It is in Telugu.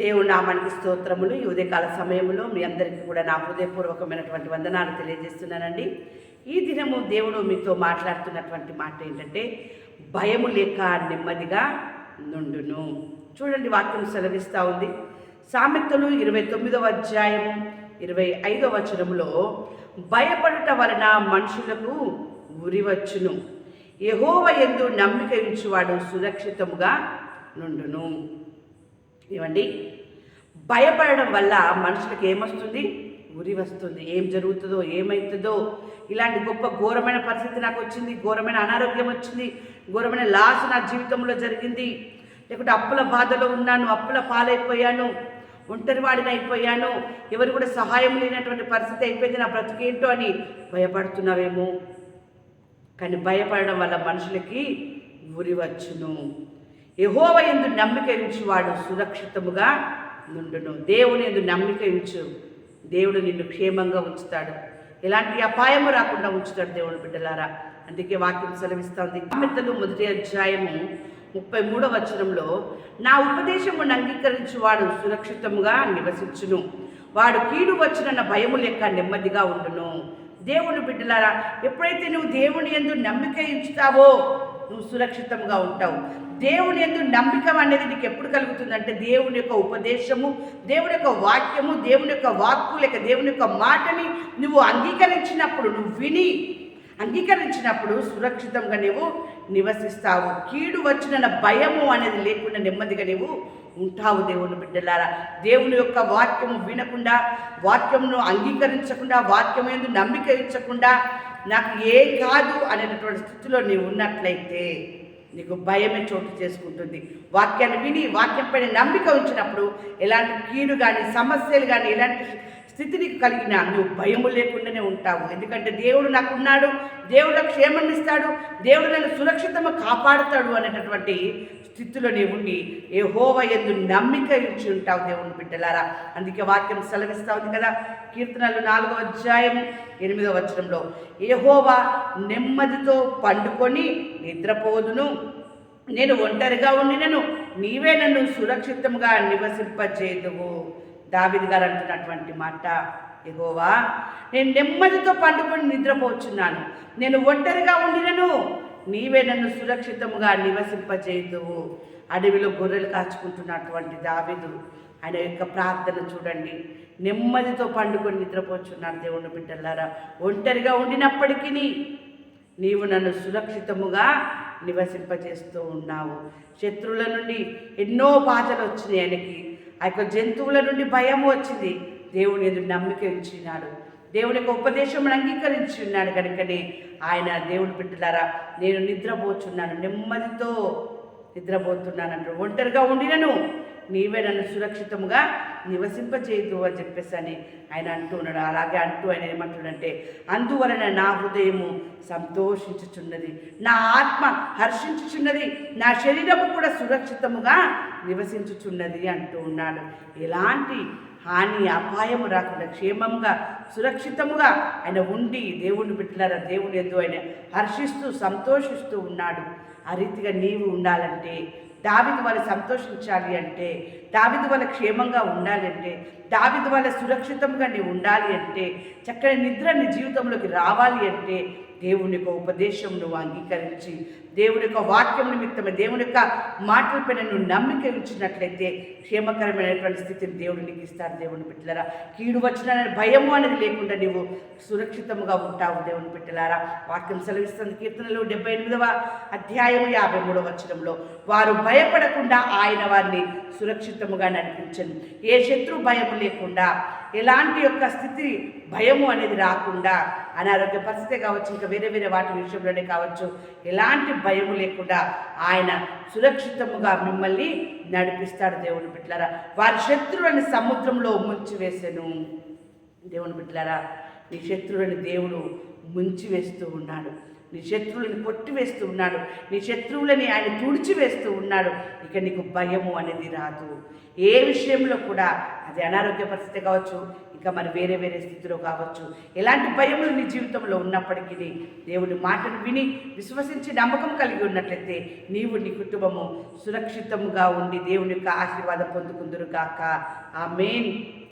దేవుడు నామానికి స్తోత్రములు. ఈ ఉదయకాల సమయంలో మీ అందరికీ కూడా నా హృదయపూర్వకమైనటువంటి వందనాలు తెలియజేస్తున్నానండి. ఈ దినము దేవుడు మీతో మాట్లాడుతున్నటువంటి మాట ఏంటంటే భయము లేక నెమ్మదిగా నుండును. చూడండి వాక్యం సెలవిస్తూ ఉంది. సామెతలు ఇరవై తొమ్మిదవ అధ్యాయం ఇరవై ఐదవ వచనంలో భయపడుట వలన మనుషులకు ఉరివచ్చును యహోవ ఎందు నమ్మిక ఉంచువాడు సురక్షితముగా నుండును. ఏమండి భయపడడం వల్ల మనుషులకు ఏమొస్తుంది? ఉరి వస్తుంది. ఏం జరుగుతుందో ఏమవుతుందో ఇలాంటి గొప్ప ఘోరమైన పరిస్థితి నాకు వచ్చింది. ఘోరమైన అనారోగ్యం వచ్చింది. ఘోరమైన లాస్ నా జీవితంలో జరిగింది. లేకుంటే అప్పుల బాధలో ఉన్నాను. అప్పుల పాలైపోయాను. ఒంటరి వాడిని అయిపోయాను. ఎవరు కూడా సహాయం లేనటువంటి పరిస్థితి అయిపోయింది నా బ్రతికేంటో అని భయపడుతున్నావేమో. కానీ భయపడడం వల్ల మనుషులకి ఉరి వచ్చును. యహోవ ఎందు నమ్మిక ఉంచువాడు సురక్షితముగా నుండును. దేవుని ఎందు నమ్మిక ఉంచు. దేవుడు నిన్ను క్షేమంగా ఉంచుతాడు. ఎలాంటి అపాయము రాకుండా ఉంచుతాడు దేవుని బిడ్డలారా. అందుకే వాక్యం సెలవిస్తోంది. సామెతలు మొదటి అధ్యాయము ముప్పై మూడవ వచనంలో నా ఉపదేశమును అంగీకరించువాడు సురక్షితముగా నివసించును. వాడు కీడు వచ్చిన భయము లెక్క నెమ్మదిగా ఉండును. దేవుని బిడ్డలారా ఎప్పుడైతే నువ్వు దేవుని ఎందు నమ్మిక ఉంచుతావో నువ్వు సురక్షితంగా ఉంటావు. దేవుని ఎందు నమ్మకం అనేది నీకు ఎప్పుడు కలుగుతుందంటే దేవుని యొక్క ఉపదేశము దేవుని యొక్క వాక్యము దేవుని యొక్క వాక్కు లేక దేవుని యొక్క మాటని నువ్వు అంగీకరించినప్పుడు నువ్వు విని అంగీకరించినప్పుడు సురక్షితంగా నీవు నివసిస్తావు. కీడు వచ్చిన భయము అనేది లేకుండా నెమ్మదిగా నీవు ఉంటావు దేవుని బిడ్డలారా. దేవుని యొక్క వాక్యము వినకుండా వాక్యమును అంగీకరించకుండా వాక్యం ఎందు నమ్మిక ఇచ్చకుండా నాకు ఏం కాదు అనేటటువంటి స్థితిలో నీవు ఉన్నట్లయితే నీకు భయమే చోటు చేసుకుంటుంది. వాక్యాన్ని విని వాక్యం పైన నమ్మిక ఉంచినప్పుడు ఎలాంటి కీడు కానీ సమస్యలు కానీ ఎలాంటి స్థితి నీకు కలిగిన నువ్వు భయము లేకుండానే ఉంటావు. ఎందుకంటే దేవుడు నాకు ఉన్నాడు దేవుడు నాకు క్షేమాన్ని దేవుడు నన్ను సురక్షితంగా కాపాడుతాడు అనేటటువంటి స్థితిలో నీవు ఉండి ఏ హోవ ఎందు నమ్మిక ఇచ్చి ఉంటావు దేవుని బిడ్డలారా. అందుకే వాక్యం సెలవిస్తా ఉంది కదా కీర్తనలు నాలుగో అధ్యాయం ఎనిమిదో వచనంలో హోవ నెమ్మదితో పండుకొని నిద్రపోదును. నేను ఒంటరిగా ఉండినను. నీవే నన్ను సురక్షితంగా నివసింపచేదువు దావిది గారు అంటున్నటువంటి మాట ఎగోవా నేను నెమ్మదితో పండుకొని నిద్రపోచున్నాను. నేను ఒంటరిగా ఉండినను. నీవే నన్ను సురక్షితముగా నివసింపచేదువు అడవిలో గొర్రెలు కాచుకుంటున్నటువంటి దావిదు ఆయన యొక్క ప్రార్థన చూడండి. నెమ్మదితో పండుకొని నిద్రపోచున్నాను దేవుని బిడ్డలారా. ఒంటరిగా ఉండినప్పటికీ నీవు నన్ను సురక్షితముగా నివసింపజేస్తూ ఉన్నావు. శత్రువుల నుండి ఎన్నో బాధలు వచ్చినాయి ఆయనకి. ఆ యొక్క జంతువుల నుండి భయం వచ్చింది. దేవుని ఎదురు నమ్మిక ఉంచినాడు. దేవుని యొక్క ఉపదేశం అంగీకరించి ఉన్నాడు కనుకనే ఆయన దేవుని బిడ్డలారా నేను నిద్రపోచున్నాను నెమ్మదితో నిద్రపోతున్నానంటూ ఒంటరిగా ఉండినను నీవే నన్ను సురక్షితంగా నివసింపచేయదు అని చెప్పేసి అని ఆయన అంటున్నాడు అలాగే అంటూ ఆయన ఏమంటున్నాడంటే అందువలన నా హృదయము సంతోషించుచున్నది నా ఆత్మ హర్షించుచున్నది నా శరీరము కూడా సురక్షితముగా నివసించుచున్నది అంటూ ఉన్నాడు. ఎలాంటి హాని అపాయము రాకుండా క్షేమంగా సురక్షితముగా ఆయన ఉండి దేవుణ్ణి పెట్టినారా దేవుడు ఎందు ఆయన హర్షిస్తూ సంతోషిస్తూ ఉన్నాడు. ఆ రీతిగా నీవు ఉండాలంటే దావిది వాళ్ళు సంతోషించాలి అంటే దావిది వాళ్ళ క్షేమంగా ఉండాలి అంటే దావిది వాళ్ళ సురక్షితంగా నీ ఉండాలి అంటే చక్కని నిద్ర నీ జీవితంలోకి రావాలి అంటే దేవుని యొక్క ఉపదేశం నువ్వు అంగీకరించి దేవుని యొక్క వాక్యం నిమిత్తమే దేవుని యొక్క మాటలపైన నువ్వు నమ్మిక ఉంచినట్లయితే క్షేమకరమైనటువంటి స్థితిని దేవుడు నీకు ఇస్తాడు దేవుని బిడ్డలారా. కీడు వచ్చిన భయము అనేది లేకుండా నీవు సురక్షితముగా ఉంటావు దేవుని బిడ్డలారా. వాక్యం సెలవిస్తుంది కీర్తనలు డెబ్బై ఎనిమిదవ అధ్యాయం యాభై మూడవ వచనంలో. వారు భయపడకుండా ఆయన వారిని సురక్షితముగా నడిపించను. ఏ శత్రు భయం లేకుండా ఎలాంటి యొక్క స్థితి భయము అనేది రాకుండా అనారోగ్య పరిస్థితి కావచ్చు ఇంకా వేరే వేరే వాటి విషయంలోనే కావచ్చు ఎలాంటి భయము లేకుండా ఆయన సురక్షితముగా మిమ్మల్ని నడిపిస్తాడు దేవుని బిడ్డలారా. వారి శత్రువుని సముద్రంలో ముంచి వేసాను దేవుని బిడ్డలారా నీ శత్రువుని దేవుడు ముంచి వేస్తూ ఉన్నాడు. నీ శత్రువులను కొట్టివేస్తూ ఉన్నాడు. నీ శత్రువులని ఆయన తుడిచివేస్తూ ఉన్నాడు. ఇక నీకు భయము అనేది రాదు. ఏ విషయంలో కూడా అది అనారోగ్య పరిస్థితి కావచ్చు ఇంకా మరి వేరే వేరే స్థితిలో కావచ్చు ఎలాంటి భయములు నీ జీవితంలో ఉన్నప్పటికీ దేవుని మాటను విని విశ్వసించి నమ్మకం కలిగి ఉన్నట్లయితే నీవు నీ కుటుంబము సురక్షితముగా ఉండి దేవుని యొక్క ఆశీర్వాదం పొందుకుందురు గాక ఆ మెయిన్